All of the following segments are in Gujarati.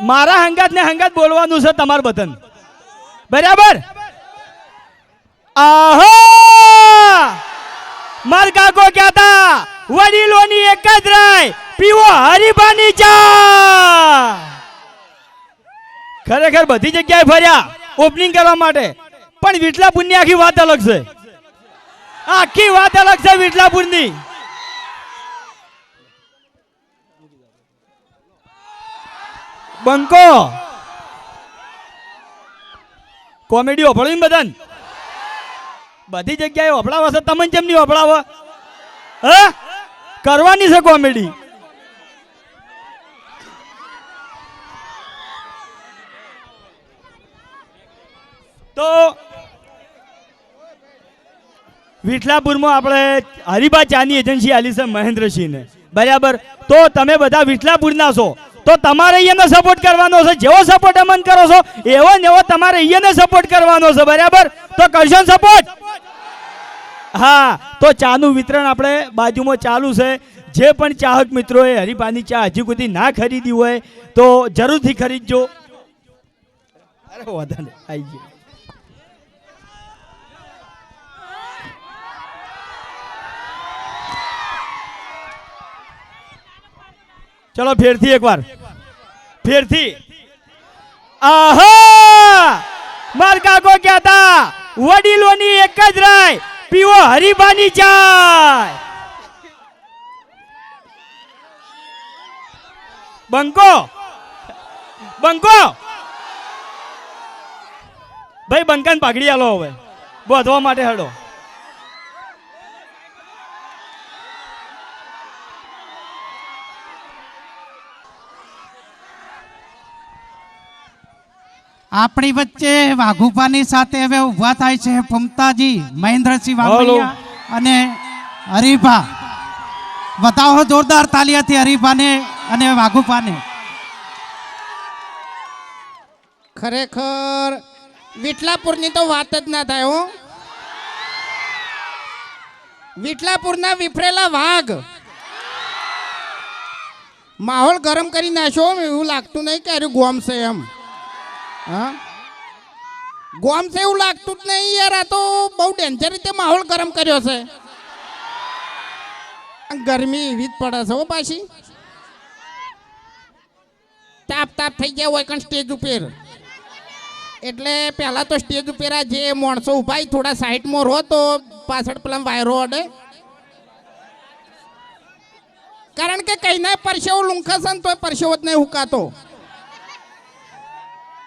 મારા હંગાત ને હંગાત બોલવાનું છે તમાર બતન બરાબર? આહો! માર કાકો કહેતા, વડીલોની એક જ રાય, પીવો હરિભાની ચા. ખરેખર બધી જગ્યાએ ફર્યા ઓપનિંગ કરવા માટે. પણ વિટલાપુરની આખી વાત અલગ છે. આખી વાત અલગ છે વિટલાપુરની બંકો. કોમેડી ઓફળવી બધાને. બધી જગ્યાએ ઓફળાવો છે. તમને કેમ નહીં ઓફળાવો હે? કરવાની છે કોમેડી. તો વિઠલાપુરમાં આપણે હરિભા ચાની એજન્સી આલી છે મહેન્દ્રસિંહને. બરાબર? તો તમે બધા વિઠલાપુરના છો. તો તમારે અહીંયાને સપોર્ટ કરવાનો છે. જેવો સપોર્ટ અમન કરો છો, એવો ને એવો તમારે અહીંયાને સપોર્ટ કરવાનો છે, બરાબર? તો કરશો સપોર્ટ હા, તો ચાનું વિતરણ આપણે બાજુમાં ચાલુ છે. જે પણ ચાહક મિત્રોએ હરિપાની ચા હજી સુધી ના ખરીદી હોય, તો જરૂરથી ખરીદજો. અરે વધારે આવી ગયો. ચલો ફેરથી એકવાર. ફેરથી. આહા! માર કાકો કહેતા, વડીલોની એક જ રાય પીવો હરીબાની ચાય. બંકો. બંકો. ભાઈ બંકાને પાઘડી આલો હવે. બોધવા માટે હડો. આપણી વચ્ચે વાઘુપાની સાથે હવે ઊભા થાય છે પમતાજી મહેન્દ્રસિંહ વામૈયા અને હરીભા. બતાવો જોરદાર તાલિયાથી હરીભાને અને વાઘુપાને ખરેખર વિઠલાપુરની તો વાત જ ના થાય હો. વિઠલાપુરના વિફરેલા વાઘ. માહોલ ગરમ કરી નાખ્યો એવું લાગતું નહીં કે અરે ગોમ છે એમ. હા? ગોમ છે એવું લાગતું જ નહીં યાર આ તો બહુ ડેન્જર રીતે માહોલ ગરમ કર્યો છે. ગરમી એવી જ પડે છે હો પાછી. તાપ તાપ થઈ ગયા હોય કણ સ્ટેજ ઉપર. એટલે પહેલાં તો સ્ટેજ ઉપર આ જે માણસો હોય, થોડા સાઈડમાં રહો તો પાછળ પેલા વાયરો અડે. કારણ કે કઈના પરસેવો લૂંખાશે ને તોય પરસેવો જ નહીં હુકાતો.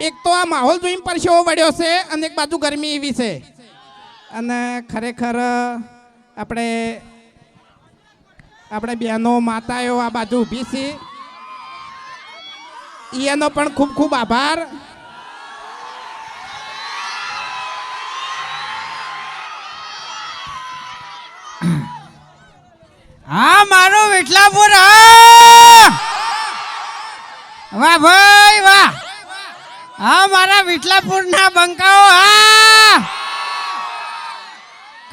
એક તો આ માહોલ જોઈને પરસેવો વળ્યો છે અને એક બાજુ ગરમી એવી છે. અને ખરેખર, આપણે આપણે બહેનો, માતાઓ આ બાજુ ઊભી છે. એનો પણ ખૂબ ખૂબ આભાર. હા, મારો વિઠલાપુર હા! વાહ ભાઈ, વાહ! હા, મારા વિઠલાપુરના બંકાઓ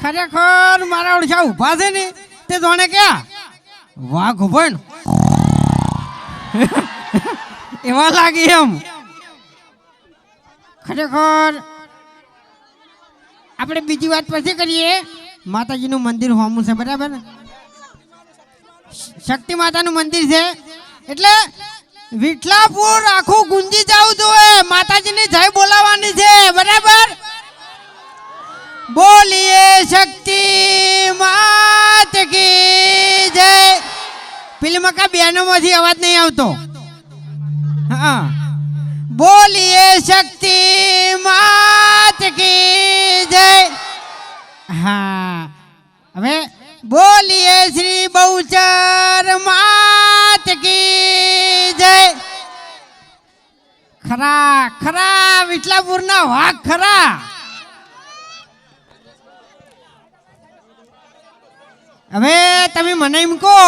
ખરેખર મારા ઓળખા ઊભા છે ને, તે જોણે ક્યાં? વાઘ ઊભો એવા લાગે એમ. ખરેખર આપણે બીજી વાત પછી કરીએ. માતાજીનું મંદિર હોમું છે, બરાબર? શક્તિ માતાનું મંદિર છે. એટલે વિઠલાપુર આખું ગુંજી જવું જોઈએ માતાજીની જય બોલાવવાની છે. બરાબર? બોલીએ શક્તિ માત કી જય. પેલી મકા બેનોમાંથી અવાજ નહીં આવતો. હા. બોલીએ શક્તિ માત કી જય. હા. હવે બોલીએ શ્રી બહુચર ખરા ખરા વિટલાપુર ના વાઘ ખરા. હવે તમે મને એમ કહો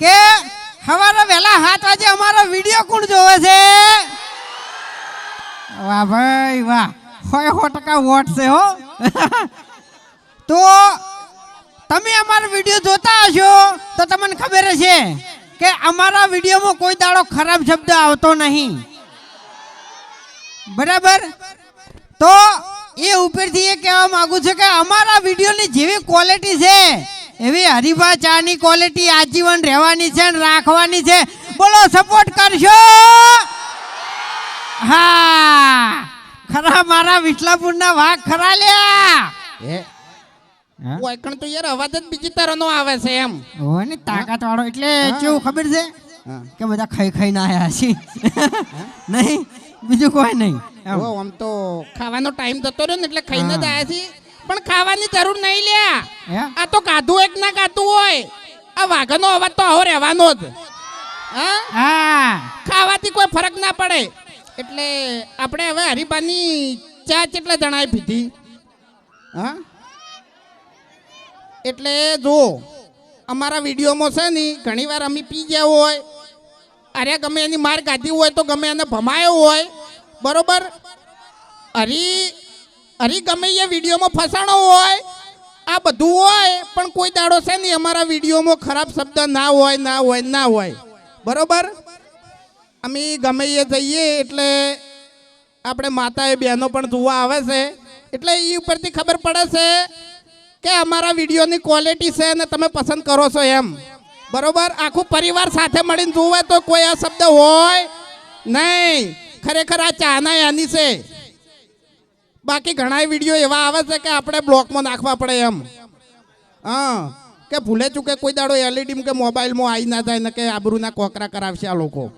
કે સવારે વહેલા સાત વાગે અમારો વીડિયો કોણ જોવે છે? વાહ ભાઈ વાહ. હોય સો ટકા વોટ છે હો. તો તમે અમારો વીડિયો જોતા હશો તો તમને ખબર હશે. કે અમારા વિડીયોમાં કોઈ દાડો ખરાબ શબ્દ આવતો નહીં. બરાબર? તો એ ઉપરથી એ કહેવા માંગુ છું કે અમારા વિડીયોની જેવી ક્વોલિટી છે, એવી હરિભા ચાની ક્વોલિટી આજીવન રહેવાની છે અને રાખવાની છે, બોલો સપોર્ટ કરશો? હા. ખરા મારા વિઠલાપુરના વાઘ ખરા લ્યા. વાયકણ તો યાર અવાજ જ બીજી તરહનો આવે છે એમ. ને તાકાત વાળો એટલે કેવું ખબર છે કે બધા ખાઈ ખાઈને આયા છે. નહીં બીજું કોઈ નહીં આમ તો ખાવાનો ટાઈમ જતો રહ્યો ને એટલે ખાઈને જ આવ્યા છે પણ ખાવાની જરૂર નહીં લ્યા. આ તો કાધું એક ના કાધું હોય. આ વાઘનો અવાજ તો આવો રહેવાનો જ. હા? હા. ખાવાથી કોઈ ફરક ના પડે. એટલે આપણે હવે હરિભાની ચા કેટલા જણાએ પીધી? હા? એટલે જો, અમારા વિડીયોમાં છે ને ઘણી વાર અમે પી ગયા હોય, અરે ગમે એની માર કાઢી હોય તો ગમે એને ભમાયો હોય, બરોબર? હરી હરી ગમે એ વિડીયોમાં ફસાણો હોય, આ બધું હોય, પણ કોઈ દાડો છે ને અમારા વિડીયોમાં ખરાબ શબ્દ ના હોય ના હોય ના હોય, બરોબર? અમે ગમે એ જઈએ એટલે આપણે માતાએ બહેનો પણ જોવા આવે છે, એટલે એ ઉપરથી ખબર પડે છે કે અમારા વિડીયોની ક્વોલિટી છે અને તમે પસંદ કરો છો એમ. બરોબર? આખું પરિવાર સાથે મળીને જોવે તો કોઈ આ શબ્દ હોય નહીં. ખરેખર આ ચાના એની છે. બાકી ઘણા વીડિયો એવા આવે છે કે આપણે બ્લોકમાં નાખવા પડે એમ. હા. કે ભૂલે ચૂકે કોઈ દાડો એલઈડી કે મોબાઈલમાં આવી ના જાય ને કે આબરૂના કોકરા કરાવશે આ લોકો.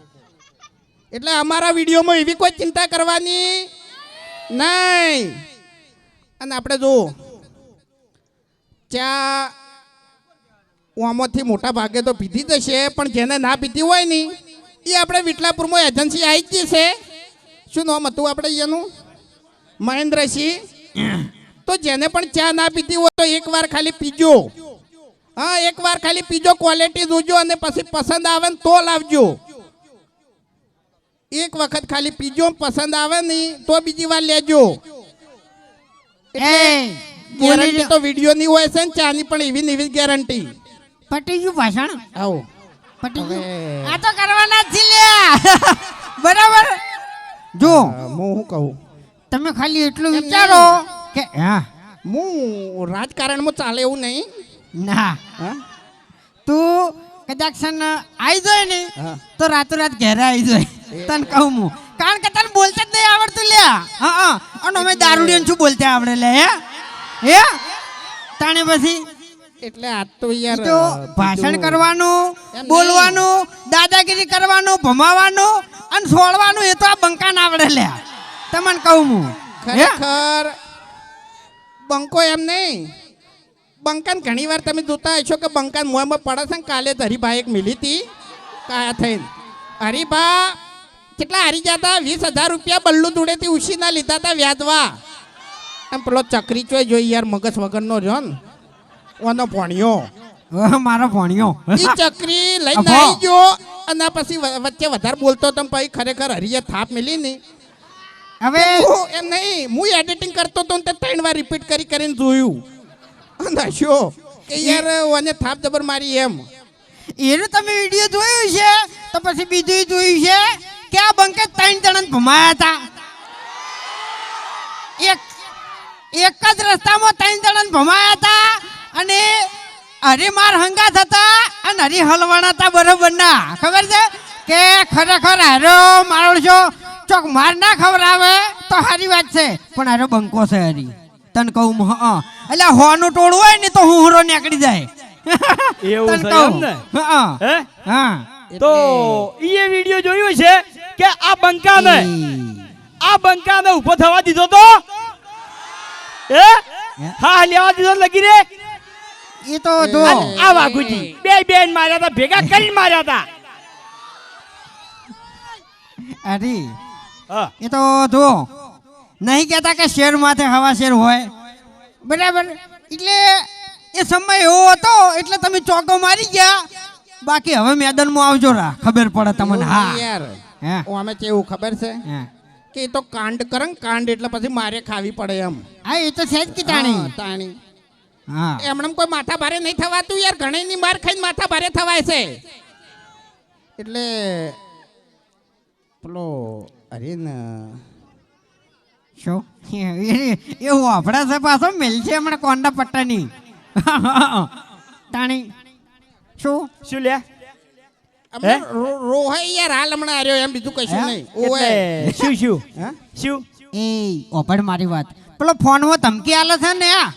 એટલે અમારા વિડીયોમાં એવી કોઈ ચિંતા કરવાની નહીં. અને આપણે જો ચા. ઓમાંથી મોટા ભાગે તો પીધી જ હશે, પણ જેને ના પીધી હોય ને, એ આપણે વિટલાપુરમાં એજન્સી આવી જ છે. શું નામ હતું આપણે એનું? મહેન્દ્રસિંહ. તો જેને પણ ચા ના પીધી હોય તો એકવાર ખાલી પીજો. હા એકવાર ખાલી પીજો ક્વોલિટી જોજો અને પછી પસંદ આવે ને તો લાવજો. એક વખત ખાલી પીજો પસંદ આવે ને તો બીજી વાર લેજો. એ ગેરંટી તો વિડીયોની હોય છે ને ચાની પણ એવી ને એવી ગેરંટી. પટી ગયું ભાષણ? આવો. પટી ગયું? આ તો કરવાના જ લ્યા બરાબર? જો. હું શું કહું? તમે ખાલી એટલું વિચારો કે હા. હું રાજકારણમાં ચાલે એવું નહીં. ના. હા? તું કદાચ આવી જાય ને. તો રાતોરાત ઘેરે આવી જાય. તને કહું હું. કારણ કે તને બોલતા જ નહીં આવડતું લ્યા. હા હા. અને અમે દારૂડિયન શું બોલતા આવડે લે હે? હે? તાણે પછી? એટલે આ તો યાર તો ભાષણ કરવાનું બોલવાનું દાદાગીરી કરવાનું ભમાવાનું અને છોડવાનું એ તો આ બંકાન આવડે લે. તમને કહું હું. ખરેખર બંકો એમ નહીં. બંકાન ઘણી વાર તમે જોતા હશો કે બંકાન મોંમાં પડે છે ને કાલે જ હરિભા એક મિલી હતી કાયા થઈને. હરિભા કેટલા હારી જતા? વીસ હજાર રૂપિયા બલ્લુ દુડેથી ઉછીના લીધા હતા વ્યાજવા. એમ પેલો ચકરી ચોય જોઈ યાર મગજ વગરનો રહ્યો ને. ઓનો ભણ્યો. મારો ભણ્યો. ઈ ચકરી લઈને. આવી ગયો અને પછી વચ્ચે વધારે બોલતો તો પછી ખરેખર હરિયે થાપ મિલી નહીં હવે એમ નહીં હું એડિટિંગ કરતો તો તે ત્રણ વાર રિપીટ કરી કરીને જોયું. અને શું કે યાર ઓને થાપ જબર મારી એમ. એનું તમે વીડિયો જોયું છે? તો પછી બીજું જોયું છે? કે આ બંકે ત્રણ જણાને ભમાયા હતા એક એક જ રસ્તામાં ત્રણ જણા ભમાયા હતા અને હરિમાર હંગા થતા અને હરી હલવાણા હતા બરોબર ના ખબર છે? કે ખરેખર હારો મારો ચોક માર ના ખબર આવે તો સારી વાત છે. પણ હારો બંકો છે હરી. તને કહું હા એટલે હોનું ટોળું હોય ને તો હું હુરો નીકળી જાય. એવું છે કહું. એમ ને? હા. હા? તો ઈ એ વીડિયો જોયો છે કે આ બંકાને આ બંકાને ઊભો થવા દીધો તો? હે? હા? લેવા દીધો લગી રે. એ તો જો. આ વાઘુજી બે બેન માર્યા હતા ભેગા કરી માર્યા હતા અરે એ તો જો. નહીં કહેતા કે શેર માથે હવા શેર હોય. બરાબર? એટલે એ સમય એવો હતો એટલે તમે ચોકો મારી ગયા. બાકી હવે મેદાનમાં આવજો રા ખબર પડે તમને. હા. યાર હા? અમે કેવું ખબર છે? હે. કે એ તો કાંડ કરે કાંડ એટલે પછી મારે ખાવી પડે એમ. હા એ તો છે જ કે તાણી તાણી હા. એમણે કોઈ માથા ભારે નહીં થવાતું યાર ઘણીની માર ખાઈને માથા ભારે થવાય છે. એટલે પેલો અરે ને. શું? એ- એ છે પાછો? મેલ છે હમણાં કોંડા પટ્ટાની. તાણી શું? શું લે અમે રો- રોહાઈ યાર હાલ હમણાં આર્યો એમ બીજું કશું નહીં. ઓએ શું શું? શું? એ ઓપડ મારી વાત. પેલો ફોનમાં ધમકી આલે છે ને આ.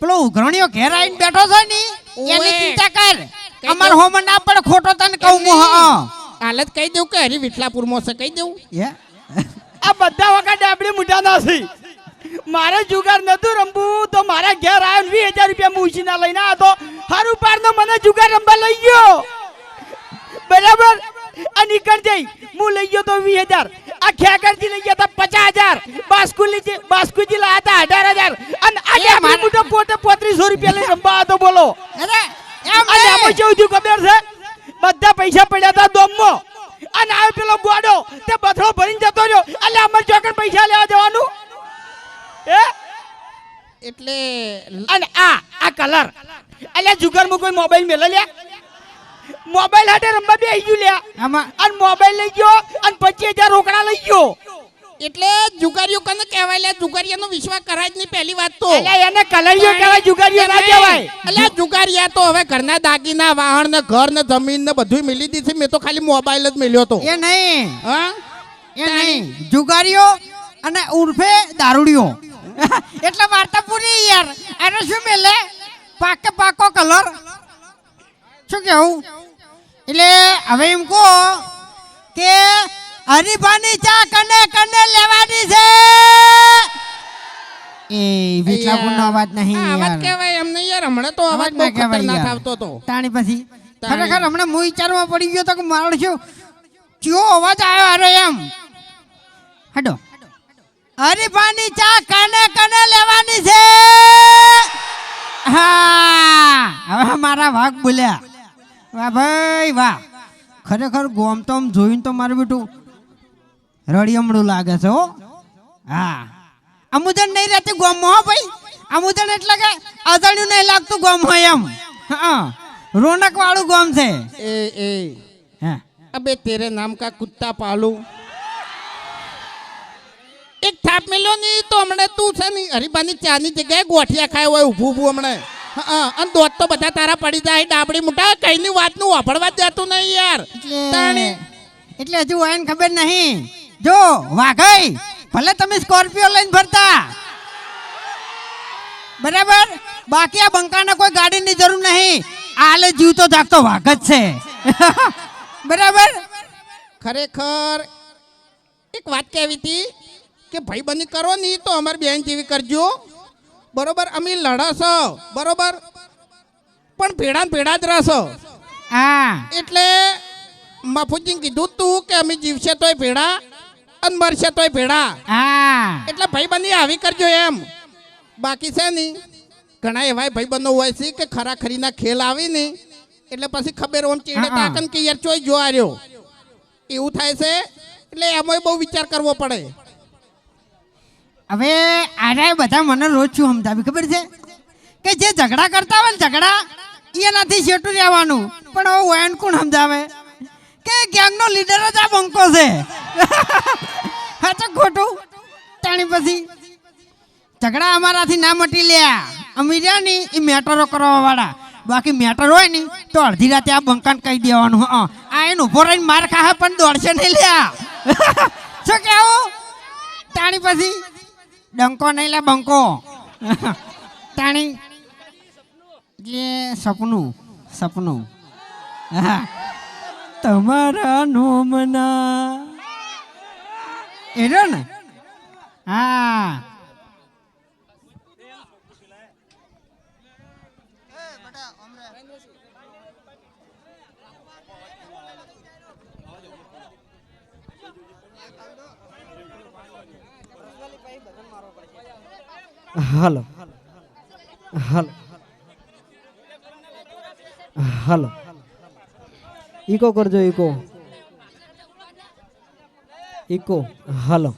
પેલો ઉઘરણીઓ ઘેર આવીને બેઠો છે ને એની ચિંતા કર. અમાર હોમ ના પડે ખોટો તને કહું મો હા. હાલત કહી દઉં કે હરી વિઠલાપુરમાં છે કહી દઉં? આ બધા વખત ડાબડી મુઠાના છે. મારે જુગાર નતું રમવું તો મારા ઘેર આવ્યો વીસ હજાર રૂપિયા હું ના લઈને આ તો હારું પાર મને જુગાર રમવા લઈ ગયો. બરાબર? આ નીકળ જઈ. હું લઈ ગયો તો વીસ હજાર. આ ખેકરજી લઈ ગયા હતા પચાસ હજાર. બાસ્કુલી બાસ્કુજી લાયા હતા અઢાર હજાર. અને આજે મારા- મુઠો પોતે પોત્રીસો રૂપિયા લઈ રમવા હતો બોલો. અરે એમ અને. એમાં કેવું થયું ખબર છે? બધા પૈસા પડ્યા હતા દોમમાં. અને આ પેલો ગોડો તે બથડો ભરીને જતો રહ્યો. એટલે અમારે ચોકડ પૈસા લેવા જવાનું. એ એટલે અને આ આ કલર. એટલે જુગારમાં કોઈ મોબાઈલ મેલે લ્યા? મોબાઈલ હાટે રમવા બે ગયું લ્યા. આમાં અને મોબાઈલ લઈ ગયો અને પચીસ હજાર રોકડા લઈ ગયો. એટલે જુગારીઓ કને કહેવાય લે જુગારીયાનો વિશ્વાસ કરાય જ નહીં પહેલી વાત તો. એટલે એને કલરીઓ કહેવાય જુગારીઓ ના કહેવાય. એટલે જુગારીયા તો હવે ઘરના દાગીના વાહન ને ઘર ને જમીન ને બધું મિલી દીધી મેં તો ખાલી મોબાઈલ જ મેલ્યો તો એ નહીં. હા? એ નહીં. જુગારીઓ અને ઉર્ફે દારૂડિયો. એટલે વાર્તા પૂરી યાર. એને શું મેલે? પાકે પાકો કલર. શું કેવું? એટલે હવે એમ કહો કે હરીફાની ચા કને કને લેવાની છે? એ વિઠલાપુરનો અવાજ નહીં અવાજ કહેવાય એમ નહીં યાર હમણાં તો અવાજ બહુ ખતરનાક. આવતો તો તાણી પછી. ખરેખર હમણાં હું વિચારમાં પડી ગયો તો કે મારો શું કયો અવાજ આવ્યો અરે એમ. હડો. હરીફાની ચા કને કને લેવાની છે? હા હવે મારા વાઘ બોલ્યા. વાહ ભાઈ વાહ. ખરેખર ગોમ તો આમ જોઈને તો મારું બેટું રળિયમડું લાગે છે હો. હા. અમુદન નહીં રહેતી ગોમ હો ભાઈ. અમુદન એટલે કે અજાણ્યું નહીં લાગતું ગોમ હોય એમ. હા. રોનક વાળું ગોમ છે. એ એ. હા. અબે તેરે નામ કા કુત્તા પાલું. એક થાપ મેલ્યો નહીં તો હમણાં તું છે ને હરિભાની ચાની જગ્યાએ ગોઠિયા ખાય હોય ઊભું ઊભું હમણાં. અને દોત તો બધા તારા પડી જાય ડાબડી મોટા કઈની વાતનું વાપરવા જ જતું નહીં યાર. એટલે હજુ હોય ને ખબર નહીં. જો વાઘઈ ભલે તમે સ્કોર્પિયો લઈને ફરતા. બરાબર? બાકી આ બંકાના કોઈ ગાડીની જરૂર નહીં. આલે જીવતો જાગતો વાઘ જ છે. બરાબર? ખરેખર એક વાત કહેવી હતી કે ભાઈ બંધ કરો નહીં તો અમારી બેન જેવી કરજો. બરોબર અમે લડશો બરોબર? પણ ભેડા ભેડા જ રહેશો. હા. એટલે મફુજીને કીધું તું કે અમે જીવશે તોય ભેડા અને મરશે તોય ભેડા હા. એટલે ભાઈબંધી આવી કરજો એમ. બાકી છે નહીં ઘણા એવા ભાઈબંધો હોય છે કે ખરા ખરીના ખેલ આવી ને એટલે પછી ખબર ઓમ ચીડે. તાકન કે યાર ચોય જો રહ્યો. એવું થાય છે? એટલે એમાં બહુ વિચાર કરવો પડે. હવે આરે બધા મને રોજ છું સમજાવી, ખબર છે? કે જે ઝઘડા કરતા હોય ને ઝઘડા, એનાથી છેટું રહેવાનું. પણ હવે વયન કોણ સમજાવે? કે ગેંગનો લીડર જ આ બંકો છે. હા ખોટું. તાણી પછી ઝઘડા અમારાથી ના મટી લ્યા. અમે રહ્યા ને એ મેટરો કરવા વાળા બાકી મેટર હોય ને, તો અડધી રાતે આ બંકાને કહી દેવાનું, હં આ એને ઊભો રહીને માર ખાહે પણ દોડશે નહીં લ્યા. શું કેવું? તાણી પછી ડંકો નહીં લે બંકો. તાણી. એટલે સપનું સપનું. હા. તમારા નોમના. એનો ને? હા. હાલો. હાલો. હાલો. ઈકો કરજો, echo. Echo. Hello.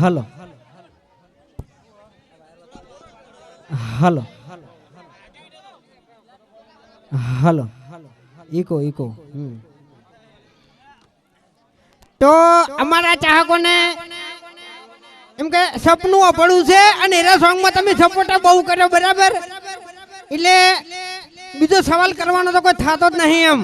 Hello. Hello. Hello. Echo echo. તો અમારા ચાહકોને એમ કે સપનું અપડું છે અને એના સોંગમાં તમે સપોટા બહુ કર્યો, બરાબર? એટલે બીજો સવાલ કરવાનો તો કોઈ થતો જ નહીં એમ.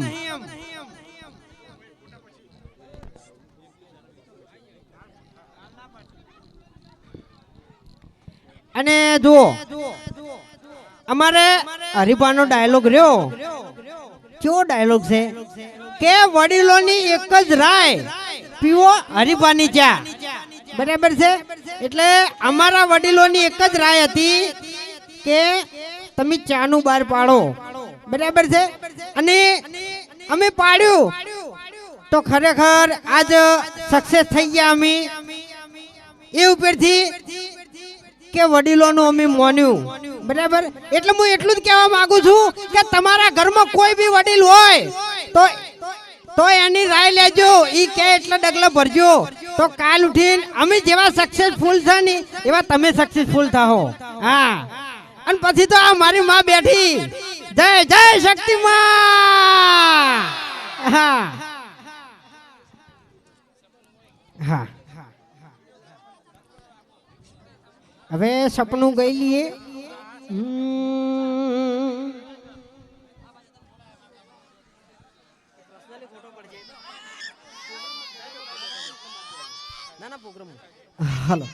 અને જુઓ, અમારે હરિભાનો ડાયલોગ રહ્યો. કેવો ડાયલોગ છે? કે વડીલોની એક જ રાય, પીવો હરિભાની ચા. બરાબર છે? એટલે અમારા વડીલોની એક જ રાય હતી કે તમે ચાનું બહાર પાડો. બરાબર છે? અને અમે પાડ્યું. તો ખરેખર આજ સક્સેસ થઈ ગયા અમે. એ ઉપરથી કે વડીલોનું અમે માન્યું. બરાબર? એટલે હું એટલું જ કહેવા માંગુ છું કે તમારા ઘરમાં કોઈ બી વડીલ હોય, તો તો એની રાય લેજો. એ કે એટલા ડગલા ભરજો. તો કાલ ઉઠીને અમે જેવા સક્સેસફુલ છે ને, એવા તમે સક્સેસફુલ થાઓ હા. અને પછી તો આ મારી માં બેઠી. જય જય શક્તિ માં. હા. હા. હવે સપનું ગઈ લઈએ હમ. હાલો.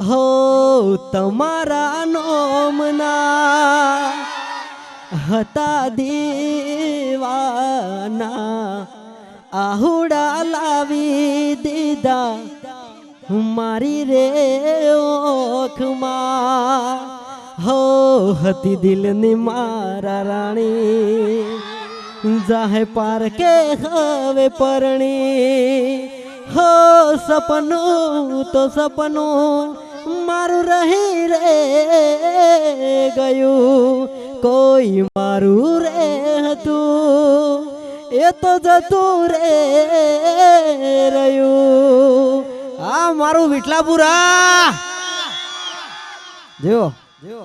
હો, તમારા નોમના હતા દેવાના આહુડા લાવી દીધા મારી રે ઓખમાં. હો, હતી દિલની મારા રાણી. જાહે પાર કે હવે પરણી. હો સપનું, તો સપનું મારું રહી રે ગયું. કોઈ મારું રે હતું, એ તો જતું રે રહ્યું. આ મારું વિઠલાપુરા. જેવો જેવો